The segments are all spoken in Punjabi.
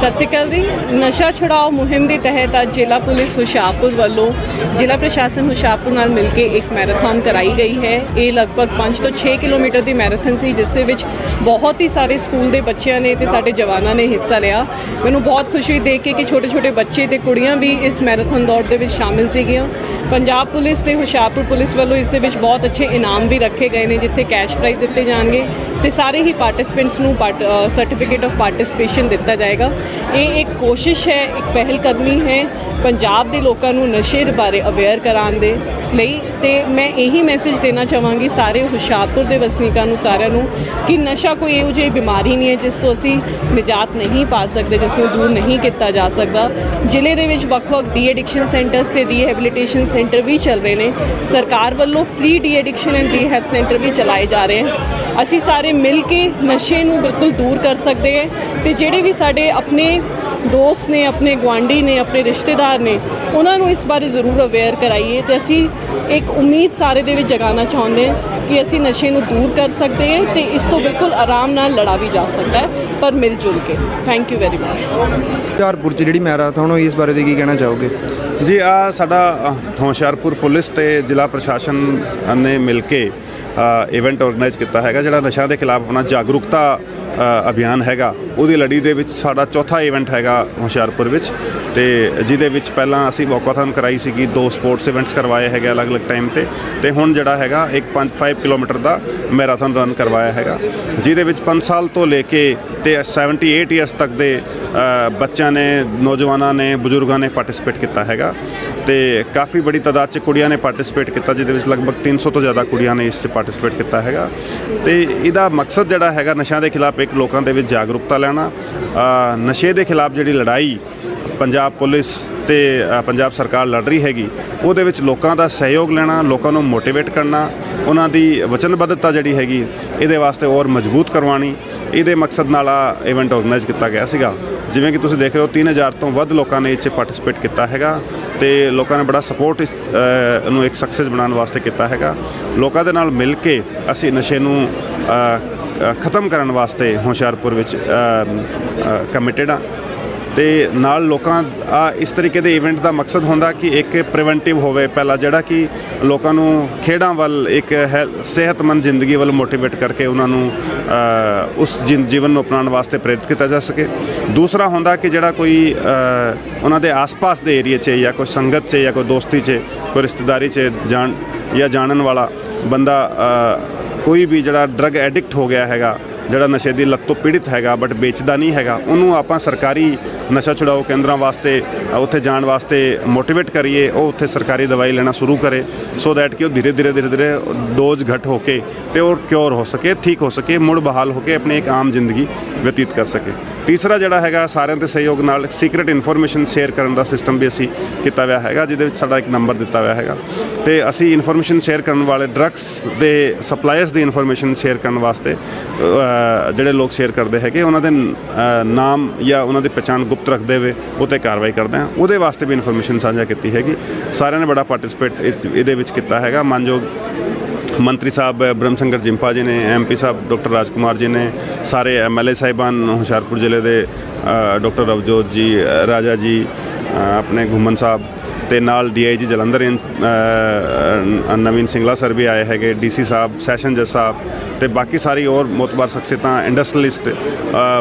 ਸਤਿ ਸ਼੍ਰੀ ਅਕਾਲ ਜੀ। ਨਸ਼ਾ ਛੁਡਾਓ ਮੁਹਿੰਮ ਦੇ ਤਹਿਤ ਅੱਜ ਜ਼ਿਲ੍ਹਾ ਪੁਲਿਸ ਹੁਸ਼ਿਆਰਪੁਰ ਵੱਲੋਂ ਜ਼ਿਲ੍ਹਾ ਪ੍ਰਸ਼ਾਸਨ ਹੁਸ਼ਿਆਰਪੁਰ ਨਾਲ ਮਿਲ ਕੇ ਇੱਕ ਮੈਰਾਥਨ ਕਰਾਈ ਗਈ ਹੈ। ਇਹ ਲਗਭਗ 5 ਤੋਂ 6 ਕਿਲੋਮੀਟਰ ਦੀ ਮੈਰਾਥਨ ਸੀ, ਜਿਸ ਦੇ ਵਿੱਚ ਬਹੁਤ ਹੀ ਸਾਰੇ ਸਕੂਲ ਦੇ ਬੱਚਿਆਂ ਨੇ ਤੇ ਸਾਡੇ ਜਵਾਨਾਂ ਨੇ ਹਿੱਸਾ ਲਿਆ। ਮੈਨੂੰ ਬਹੁਤ ਖੁਸ਼ੀ ਦੇਖ ਕੇ ਕਿ ਛੋਟੇ ਛੋਟੇ ਬੱਚੇ ਤੇ ਕੁੜੀਆਂ ਵੀ ਇਸ ਮੈਰਾਥਨ ਦੌੜ ਦੇ ਵਿੱਚ ਸ਼ਾਮਿਲ ਸੀਗੀਆਂ। ਪੰਜਾਬ ਪੁਲਿਸ ਤੇ ਹੁਸ਼ਿਆਰਪੁਰ ਪੁਲਿਸ ਵੱਲੋਂ ਇਸ ਦੇ ਵਿੱਚ ਬਹੁਤ ਅੱਛੇ ਇਨਾਮ ਵੀ ਰੱਖੇ ਗਏ ਨੇ, ਜਿੱਥੇ ਕੈਸ਼ ਪ੍ਰਾਈਜ਼ ਦਿੱਤੇ ਜਾਣਗੇ। ਤੇ ਸਾਰੇ ਹੀ ਪਾਰਟਿਸਪੈਂਟਸ ਨੂੰ ਸਰਟੀਫਿਕੇਟ ਆਫ ਪਾਰਟਿਸਪੇਸ਼ਨ ਦਿੱਤਾ ਜਾਏਗਾ। ਇਹ ਇੱਕ ਕੋਸ਼ਿਸ਼ ਹੈ, ਇੱਕ ਪਹਿਲ ਕਦਮੀ ਹੈ ਪੰਜਾਬ ਦੇ ਲੋਕਾਂ ਨੂੰ ਨਸ਼ੇ ਦੇ ਬਾਰੇ ਅਵੇਅਰ ਕਰਾਉਣ ਦੇ ਲਈ ਤੇ ਮੈਂ ਇਹੀ ਮੈਸੇਜ ਦੇਣਾ ਚਾਹਾਂਗੀ ਸਾਰੇ ਹੁਸ਼ਿਆਰਪੁਰ ਦੇ ਵਸਨੀਕਾਂ ਨੂੰ, ਸਾਰਿਆਂ ਨੂੰ ਕਿ ਨਸ਼ਾ ਕੋਈ ਇਹੋ ਜਿਹੀ ਬਿਮਾਰੀ ਨਹੀਂ ਹੈ ਜਿਸ ਤੋਂ ਅਸੀਂ ਨਿਜਾਤ ਨਹੀਂ ਪਾ ਸਕਦੇ, ਜਿਸ ਨੂੰ ਦੂਰ ਨਹੀਂ ਕੀਤਾ ਜਾ ਸਕਦਾ। ਜ਼ਿਲ੍ਹੇ ਦੇ ਵਿੱਚ ਵੱਖ-ਵੱਖ ਡੀ ਐਡਿਕਸ਼ਨ ਸੈਂਟਰਸ ਤੇ ਰੀਹੈਬਿਲਿਟੇਸ਼ਨ ਸੈਂਟਰ ਵੀ ਚੱਲ ਰਹੇ ਨੇ। ਸਰਕਾਰ ਵੱਲੋਂ free de addiction and rehab centre ਵੀ ਚਲਾਏ ਜਾ ਰਹੇ ਹਨ। ਅਸੀਂ ਸਾਰੇ ਮਿਲ ਕੇ ਨਸ਼ੇ ਨੂੰ ਬਿਲਕੁਲ ਦੂਰ ਕਰ ਸਕਦੇ ਹਾਂ ਤੇ ਜਿਹੜੇ ਵੀ ਸਾਡੇ ਆਪਣੇ ਦੋਸਤ ਨੇ ਆਪਣੇ ਗੁਆਂਢੀ ਨੇ ਆਪਣੇ ਰਿਸ਼ਤੇਦਾਰ ਨੇ ਉਹਨਾਂ ਨੂੰ ਇਸ ਬਾਰੇ ਜ਼ਰੂਰ ਅਵੇਅਰ ਕਰਾਈਏ ਤੇ ਅਸੀਂ ਇੱਕ ਉਮੀਦ ਸਾਰੇ ਦੇ ਵਿੱਚ ਜਗਾਉਣਾ ਚਾਹੁੰਦੇ ਹਾਂ ਕਿ ਅਸੀਂ ਨਸ਼ੇ ਨੂੰ ਦੂਰ ਕਰ ਸਕਦੇ ਹਾਂ ਤੇ ਇਸ ਤੋਂ ਬਿਲਕੁਲ ਆਰਾਮ ਨਾਲ ਲੜਾ ਵੀ ਜਾ ਸਕਦਾ ਹੈ ਪਰ ਮਿਲ ਜੁਲ ਕੇ। Thank you very much Hoshiarpur 'ਚ ਜਿਹੜੀ ਮੈਰਾਥਨ ਹੋਈ ਇਸ ਬਾਰੇ ਦੇ ਕੀ ਕਹਿਣਾ ਚਾਹੋਗੇ? ਜੀ ਆ ਸਾਡਾ ਹੁਸ਼ਿਆਰਪੁਰ ਪੁਲਿਸ ਤੇ ਜ਼ਿਲ੍ਹਾ ਪ੍ਰਸ਼ਾਸਨ ਨੇ ਮਿਲ ਕੇ ਇਵੈਂਟ ਆਰਗੇਨਾਈਜ਼ ਕੀਤਾ ਹੈਗਾ, ਜਿਹੜਾ ਨਸ਼ਾ ਦੇ ਖਿਲਾਫ ਆਪਣਾ ਜਾਗਰੂਕਤਾ ਅਭਿਆਨ ਹੈਗਾ, ਉਹਦੀ ਲੜੀ ਦੇ ਵਿੱਚ ਸਾਡਾ ਚੌਥਾ ਇਵੈਂਟ ਹੈਗਾ ਹੁਸ਼ਿਆਰਪੁਰ ਵਿੱਚ ਤੇ ਜਿਹਦੇ ਵਿੱਚ ਪਹਿਲਾਂ ਅਸੀਂ ਵਾਕਾਥਨ ਕਰਾਈ ਸੀਗੀ, ਦੋ ਸਪੋਰਟਸ ਇਵੈਂਟਸ ਕਰਵਾਏ ਹੈਗੇ ਅਲੱਗ-ਅਲੱਗ ਟਾਈਮ ਤੇ ਤੇ ਹੁਣ ਜਿਹੜਾ ਹੈਗਾ, ਇੱਕ 5 ਕਿਲੋਮੀਟਰ ਦਾ ਮੈਰਾਥਨ ਰਨ ਕਰਵਾਇਆ ਹੈਗਾ, ਜਿਹਦੇ ਵਿੱਚ 5 ਸਾਲ ਤੋਂ ਲੈ ਕੇ ਤੇ 78 ਇਅਰਸ ਤੱਕ ਦੇ ਬੱਚਿਆਂ ਨੇ, ਨੌਜਵਾਨਾਂ ਨੇ, ਬਜ਼ੁਰਗਾਂ ਨੇ ਪਾਰਟਿਸਿਪੇਟ ਕੀਤਾ ਹੈਗਾ ਤੇ ਕਾਫੀ ਬੜੀ ਤਾਦਾਦ ਚ ਕੁੜੀਆਂ ਨੇ ਪਾਰਟਿਸਿਪੇਟ ਕੀਤਾ, ਜਿਹਦੇ ਵਿੱਚ ਲਗਭਗ 300 ਤੋਂ ਜ਼ਿਆਦਾ ਕੁੜੀਆਂ ਨੇ ਇਸ 'ਚ ਪਾਰਟਿਸਿਪੇਟ ਕੀਤਾ ਹੈਗਾ। ਤੇ ਇਹਦਾ ਮਕਸਦ ਜਿਹੜਾ ਹੈਗਾ ਨਸ਼ਿਆਂ ਦੇ ਖਿਲਾਫ ਇੱਕ ਲੋਕਾਂ ਦੇ ਵਿੱਚ ਜਾਗਰੂਕਤਾ ਲੈਣਾ ਨਸ਼ੇ ਦੇ ਖਿਲਾਫ ਜਿਹੜੀ ਲੜਾਈ, ਪੰਜਾਬ ਪੁਲਿਸ ਤੇ ਪੰਜਾਬ ਸਰਕਾਰ ਲੜ ਰਹੀ ਹੈਗੀ, ਉਹਦੇ ਵਿੱਚ ਲੋਕਾਂ ਦਾ ਸਹਿਯੋਗ ਲੈਣਾ, ਲੋਕਾਂ ਨੂੰ ਮੋਟੀਵੇਟ ਕਰਨਾ, ਉਹਨਾਂ ਦੀ ਵਚਨਬੱਧਤਾ ਜਿਹੜੀ ਹੈਗੀ, ਇਹਦੇ ਵਾਸਤੇ ਹੋਰ ਮਜ਼ਬੂਤ ਕਰਵਾਉਣੀ, ਇਹਦੇ ਮਕਸਦ ਨਾਲ ਆ ਇਵੈਂਟ ਆਰਗੇਨਾਈਜ਼ ਕੀਤਾ ਗਿਆ ਸੀਗਾ। ਜਿਵੇਂ ਕਿ ਤੁਸੀਂ ਦੇਖ ਰਹੇ ਹੋ 3000 ਤੋਂ ਵੱਧ ਲੋਕਾਂ ਨੇ ਇਹ 'ਚ ਪਾਰਟਿਸਿਪੇਟ ਕੀਤਾ ਹੈਗਾ ਤੇ ਲੋਕਾਂ ਨੇ ਬੜਾ ਸਪੋਰਟ ਨੂੰ ਇੱਕ ਸਕਸੈਸ ਬਣਾਉਣ ਵਾਸਤੇ ਕੀਤਾ ਹੈਗਾ। ਲੋਕਾਂ ਦੇ ਨਾਲ ਮਿਲ ਕੇ ਅਸੀਂ ਨਸ਼ੇ ਨੂੰ ਖਤਮ ਕਰਨ ਵਾਸਤੇ ਹੁਸ਼ਿਆਰਪੁਰ ਵਿੱਚ ਕਮਿਟਿਡ ਆ। ਤੇ ਨਾਲ ਲੋਕਾਂ ਆ ਇਸ ਤਰੀਕੇ ਦੇ ਇਵੈਂਟ ਦਾ ਮਕਸਦ ਹੁੰਦਾ ਕਿ ਇੱਕ ਪ੍ਰੀਵੈਂਟਿਵ ਹੋਵੇ ਪਹਿਲਾ, ਜਿਹੜਾ ਕਿ ਲੋਕਾਂ ਨੂੰ ਖੇਡਾਂ ਵੱਲ ਇੱਕ ਹੈਲ- ਸਿਹਤਮੰਦ ਜ਼ਿੰਦਗੀ ਵੱਲ ਮੋਟੀਵੇਟ ਕਰਕੇ ਉਹਨਾਂ ਨੂੰ ਉਸ ਜਿਨ- ਜੀਵਨ ਨੂੰ ਅਪਣਾਉਣ ਵਾਸਤੇ ਪ੍ਰੇਰਿਤ ਕੀਤਾ ਜਾ ਸਕੇ। ਦੂਸਰਾ ਹੁੰਦਾ ਕਿ ਜਿਹੜਾ ਕੋਈ ਉਹਨਾਂ ਦੇ ਆਸ-ਪਾਸ ਦੇ ਏਰੀਆ 'ਚ ਜਾਂ ਕੋਈ ਸੰਗਤ 'ਚ ਜਾਂ ਕੋਈ ਦੋਸਤੀ 'ਚ, ਕੋਈ ਰਿਸ਼ਤੇਦਾਰੀ 'ਚ ਜਾਣ ਜਾਂ ਜਾਣਨ ਵਾਲਾ ਬੰਦਾ ਕੋਈ ਵੀ ਜਿਹੜਾ ਡਰਗ ਐਡਿਕਟ ਹੋ ਗਿਆ ਹੈਗਾ ਜਿਹੜਾ ਨਸ਼ੇ ਦੀ ਲੱਤ ਤੋਂ ਪੀੜਿਤ ਹੈਗਾ ਬਟ ਵੇਚਦਾ ਨਹੀਂ ਹੈਗਾ, ਉਹਨੂੰ ਆਪਾਂ ਸਰਕਾਰੀ ਨਸ਼ਾ ਛੁਡਾਓ ਕੇਂਦਰਾਂ ਵਾਸਤੇ, ਉੱਥੇ ਜਾਣ ਵਾਸਤੇ ਮੋਟੀਵੇਟ ਕਰੀਏ, ਉਹ ਉੱਥੇ ਸਰਕਾਰੀ ਦਵਾਈ ਲੈਣਾ ਸ਼ੁਰੂ ਕਰੇ ਸੋ ਦੈਟ ਕਿ ਉਹ ਧੀਰੇ ਧੀਰੇ ਧੀਰੇ ਧੀਰੇ ਡੋਜ਼ ਘਟ ਹੋ ਕੇ ਤੇ ਉਹ ਕਿਉਰ ਹੋ ਸਕੇ, ਠੀਕ ਹੋ ਸਕੇ, ਮੁੜ ਬਹਾਲ ਹੋ ਕੇ ਆਪਣੀ ਇੱਕ ਆਮ ਜ਼ਿੰਦਗੀ ਬਤੀਤ ਕਰ ਸਕੇ। ਤੀਸਰਾ ਜਿਹੜਾ ਹੈਗਾ, ਸਾਰਿਆਂ ਦੇ ਸਹਿਯੋਗ ਨਾਲ ਸੀਕ੍ਰੀਟ ਇਨਫੋਰਮੇਸ਼ਨ ਸ਼ੇਅਰ ਕਰਨ ਦਾ ਸਿਸਟਮ ਵੀ ਅਸੀਂ ਕੀਤਾ ਹੋਇਆ ਹੈਗਾ, ਜਿਹਦੇ ਵਿੱਚ ਸਾਡਾ ਇੱਕ ਨੰਬਰ ਦਿੱਤਾ ਹੋਇਆ ਹੈਗਾ। ਤੇ ਅਸੀਂ ਇਨਫੋਰਮੇਸ਼ਨ ਸ਼ੇਅਰ ਕਰਨ ਵਾਲੇ ਡਰੱਗਸ ਦੇ ਸਪਲਾਇਰਸ ਦੀ ਇਨਫੋਰਮੇਸ਼ਨ ਸ਼ੇਅਰ ਕਰਨ ਵਾਸਤੇ ਜਿਹੜੇ ਲੋਕ ਸ਼ੇਅਰ ਕਰਦੇ ਹੈਗੇ ਉਹਨਾਂ ਦੇ ਨਾਮ ਜਾਂ ਉਹਨਾਂ ਦੀ ਪਛਾਣ ਗੁਪਤ ਰੱਖਦੇ ਹੋਏ ਉਹ 'ਤੇ ਕਾਰਵਾਈ ਕਰਦੇ ਹਾਂ ਉਹਦੇ ਵਾਸਤੇ ਵੀ ਇਨਫੋਰਮੇਸ਼ਨ ਸਾਂਝਾ ਕੀਤੀ ਹੈਗੀ। ਸਾਰਿਆਂ ਨੇ ਬੜਾ ਪਾਰਟਿਸਿਪੇਟ ਇਹਦੇ ਵਿੱਚ ਕੀਤਾ ਹੈਗਾ। ਮਾਨਯੋਗ ਮੰਤਰੀ ਸਾਹਿਬ ਬ੍ਰਹਮ ਸ਼ੰਗਰ ਜਿੰਪਾ ਜੀ ਨੇ ਐਮਪੀ ਸਾਹਿਬ ਡਾਕਟਰ ਰਾਜਕੁਮਾਰ ਜੀ ਨੇ ਸਾਰੇ ਐਮਐਲਏ ਸਾਹਿਬਾਨ ਹੁਸ਼ਿਆਰਪੁਰ ਜ਼ਿਲ੍ਹੇ ਦੇ ਅ, ਡਾਕਟਰ ਰਵਜੋਤ ਜੀ ਰਾਜਾ ਜੀ ਆਪਣੇ ਘੁੰਮਨ ਸਾਹਿਬ ਤੇ ਨਾਲ ਡੀਆਈਜੀ ਜਲੰਧਰ ਇਨ- ਨਵੀਨ ਸਿੰਗਲਾ ਸਰ ਵੀ ਆਏ ਹੈਗੇ ਡੀਸੀ ਸਾਹਿਬ ਸੈਸ਼ਨ ਜੱਜ ਸਾਹਿਬ ਤੇ ਬਾਕੀ ਸਾਰੀ ਹੋਰ ਮੋਤਬਾਰ ਸ਼ਖਸੀਅਤਾਂ ਇੰਡਸਟਰੀਲਿਸਟ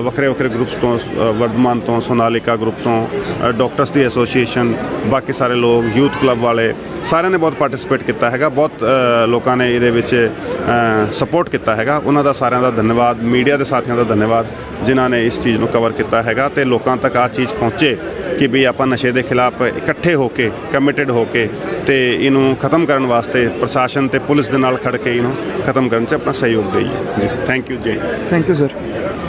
ਵੱਖਰੇ ਵੱਖਰੇ ਗਰੁੱਪਸ ਤੋਂ ਅ, ਵਰਧਮਾਨ ਤੋਂ ਸੋਨਾਲਿਕਾ ਗਰੁੱਪ ਤੋਂ ਅ, ਡਾਕਟਰਸ ਦੀ ਐਸੋਸੀਏਸ਼ਨ ਬਾਕੀ ਸਾਰੇ ਲੋਕ ਯੂਥ ਕਲੱਬ ਵਾਲੇ ਸਾਰਿਆਂ ਨੇ ਬਹੁਤ ਪਾਰਟਿਸਿਪੇਟ ਕੀਤਾ ਹੈਗਾ ਬਹੁਤ ਲੋਕਾਂ ਨੇ ਇਹਦੇ ਵਿੱਚ ਸਪੋਰਟ ਕੀਤਾ ਹੈਗਾ। ਉਹਨਾਂ ਦਾ ਸਾਰਿਆਂ ਦਾ ਧੰਨਵਾਦ ਮੀਡੀਆ ਦੇ ਸਾਥੀਆਂ ਦਾ ਧੰਨਵਾਦ ਜਿਨ੍ਹਾਂ ਨੇ ਇਸ ਚੀਜ਼ ਨੂੰ ਕਵਰ ਕੀਤਾ ਹੈਗਾ ਤੇ ਲੋਕਾਂ ਤੱਕ ਆ ਚੀਜ਼ ਪਹੁੰਚੇ। ਕਿ ਵੀ ਆਪਾਂ ਨਸ਼ੇ ਦੇ ਖਿਲਾਫ ਇਕੱਠੇ ਹੋ ਕੇ ਕਮਿਟਿਡ ਹੋ ਕੇ ਤੇ ਇਹਨੂੰ ਖਤਮ ਕਰਨ ਵਾਸਤੇ ਪ੍ਰਸ਼ਾਸਨ ਤੇ ਪੁਲਿਸ ਦੇ ਨਾਲ ਖੜ ਕੇ ਇਹਨੂੰ ਖਤਮ ਕਰਨ 'ਚ ਆਪਣਾ ਸਹਿਯੋਗ ਦੇਈਏ। ਜੀ ਥੈਂਕ ਯੂ ਜੀ ਥੈਂਕ ਯੂ ਸਰ